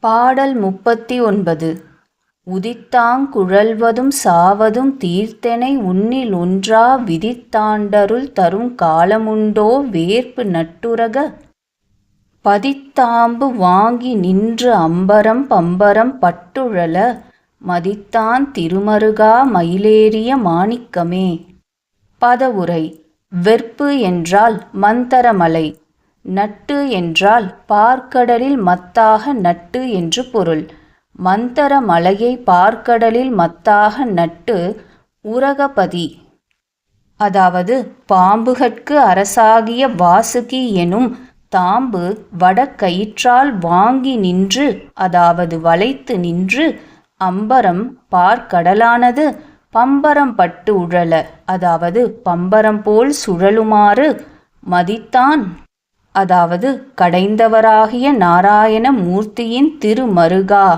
பாடல் முப்பத்தி ஒன்பது. உதித்தாங் குழல்வதும் சாவதும் தீர்த்தெனை உன்னில் ஒன்றா விதித்தாண்டருள் தரும் காலமுண்டோ வேர்ப்பு நட்டுரக? பதித்தாம்பு வாங்கி நின்று அம்பரம் பம்பரம் பட்டுழல மதித்தான் திருமருகா மயிலேறிய மாணிக்கமே. பதவுரை வெற்பு என்றால் மந்தரமலை. நட்டு என்றால் பார்க்கடலில் மத்தாக நட்டு என்று பொருள். மந்தர மலையை பார்க்கடலில் மத்தாக நட்டு உரகபதி. அதாவது பாம்புகட்கு அரசாகிய வாசுகி எனும் தாம்பு வடக்கயிற்றால் வாங்கி நின்று அதாவது வளைத்து நின்று அம்பரம் பார்க்கடலானது பம்பரம் பட்டு உழல அதாவது பம்பரம் போல் சுழலுமாறு மதித்தான். அதாவது கடைந்தவராகிய நாராயண மூர்த்தியின் திருமருகா.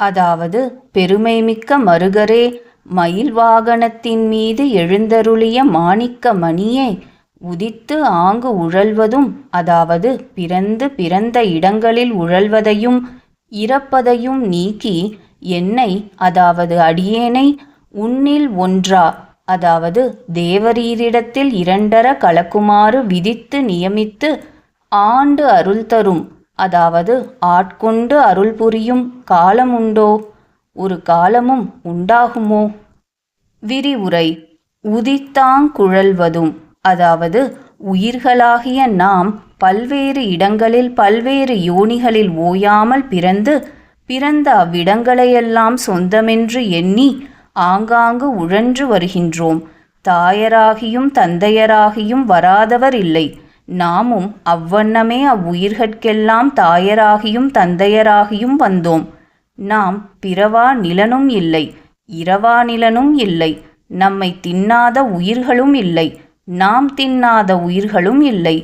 அதாவது பெருமைமிக்க மருகரே மயில் வாகனத்தின் மீது எழுந்தருளிய மாணிக்க மணியே உதித்து ஆங்கு உழல்வதும் அதாவது பிறந்து பிறந்த இடங்களில் உழல்வதையும் இறப்பதையும் நீக்கி என்னை அதாவது அடியேனை உன்னில் ஒன்றா அதாவது தேவரீரிடத்தில் இரண்டர கலக்குமாறு விதித்து நியமித்து ஆண்டு அருள் தரும். அதாவது ஆட்கொண்டு அருள் புரியும் காலமுண்டோ? ஒரு காலமும் உண்டாகுமோ? விரிவுரை. உதித்தாங்குழல்வதும் அதாவது உயிர்களாகிய நாம் பல்வேறு இடங்களில் பல்வேறு யோனிகளில் ஓயாமல் பிறந்து பிறந்த அவ்விடங்களையெல்லாம் சொந்தமென்று எண்ணி ஆங்காங்கு உழன்று வருகின்றோம். தாயராகியும் தந்தையராகியும் வராதவர் இல்லை. நாமும் அவ்வண்ணமே அவ்வுயிர்கட்கெல்லாம் தாயராகியும் தந்தையராகியும் வந்தோம். நாம் பிறவா நிலனும் இல்லை இரவா நிலனும் இல்லை நம்மை தின்னாத உயிர்களும் இல்லை நாம் தின்னாத உயிர்களும் இல்லை.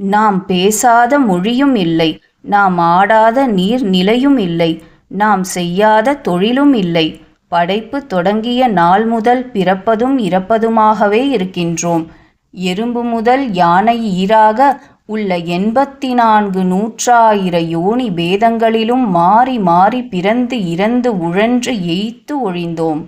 நாம் பேசாத மொழியும் இல்லை நாம் ஆடாத நீர் நிலையும் இல்லை நாம் செய்யாத தொழிலும் இல்லை படைப்பு தொடங்கிய நாள் முதல் பிறப்பதும் இறப்பதுமாகவே இருக்கின்றோம். எறும்பு முதல் யானை ஈராக உள்ள எண்பத்தி நான்கு நூற்றாயிர யோனி பேதங்களிலும் மாறி மாறி பிறந்து இறந்து உழன்று எய்த்து ஒழிந்தோம்.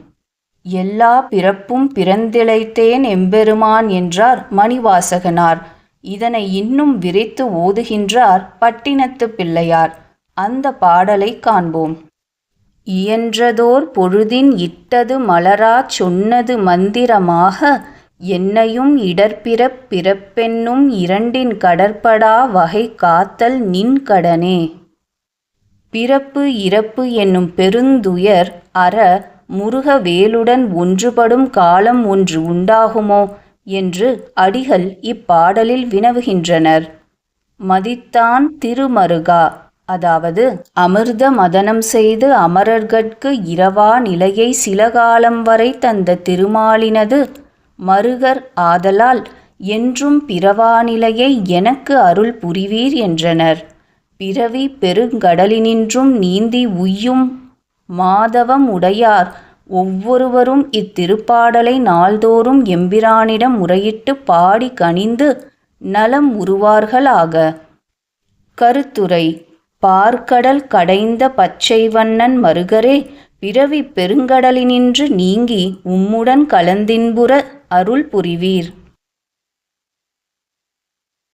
எல்லா பிறப்பும் பிறந்திழைத்தேன் எம்பெருமான் என்றார் மணிவாசகனார். இதனை இன்னும் விரைத்து ஓதுகின்றார் பட்டினத்து பிள்ளையார். அந்த பாடலை காண்போம். இயன்றதோர் பொழுதின் இட்டது மலராச் சொன்னது மந்திரமாக என்னையும் இடர்பிறப் பிறப்பென்னும் இரண்டின் கடற்படா வகை காத்தல் நின் கடனே. பிறப்பு இறப்பு என்னும் பெருந்துயர் அற முருகவேலுடன் ஒன்றுபடும் காலம் ஒன்று உண்டாகுமோ என்று அடிகள் இப்பாடலில் வினவுகின்றனர். மதித்தான் திருமருகா. அதாவது அமிர்த மதனம் செய்து அமரர்கட்கு இரவா நிலையை சில காலம் வரை தந்த திருமாலினது மருகர் ஆதலால் என்றும் பிறவா நிலையை எனக்கு அருள் புரிவீர் என்றனர். பிறவி பெருங்கடலினின்றும் நீந்தி உய்யும் மாதவம் உடையார் ஒவ்வொருவரும் இத்திருப்பாடலை நாள்தோறும் எம்பிரானிடம் முறையிட்டு பாடி கனிந்து நலம் உருவார்களாக. கருத்துரை பார்க்கடல் கடைந்த பச்சை வண்ணன் மருகரே பிறவி பெருங்கடலினின்று நீங்கி உம்முடன் கலந்தின்புற அருள் புரிவீர்.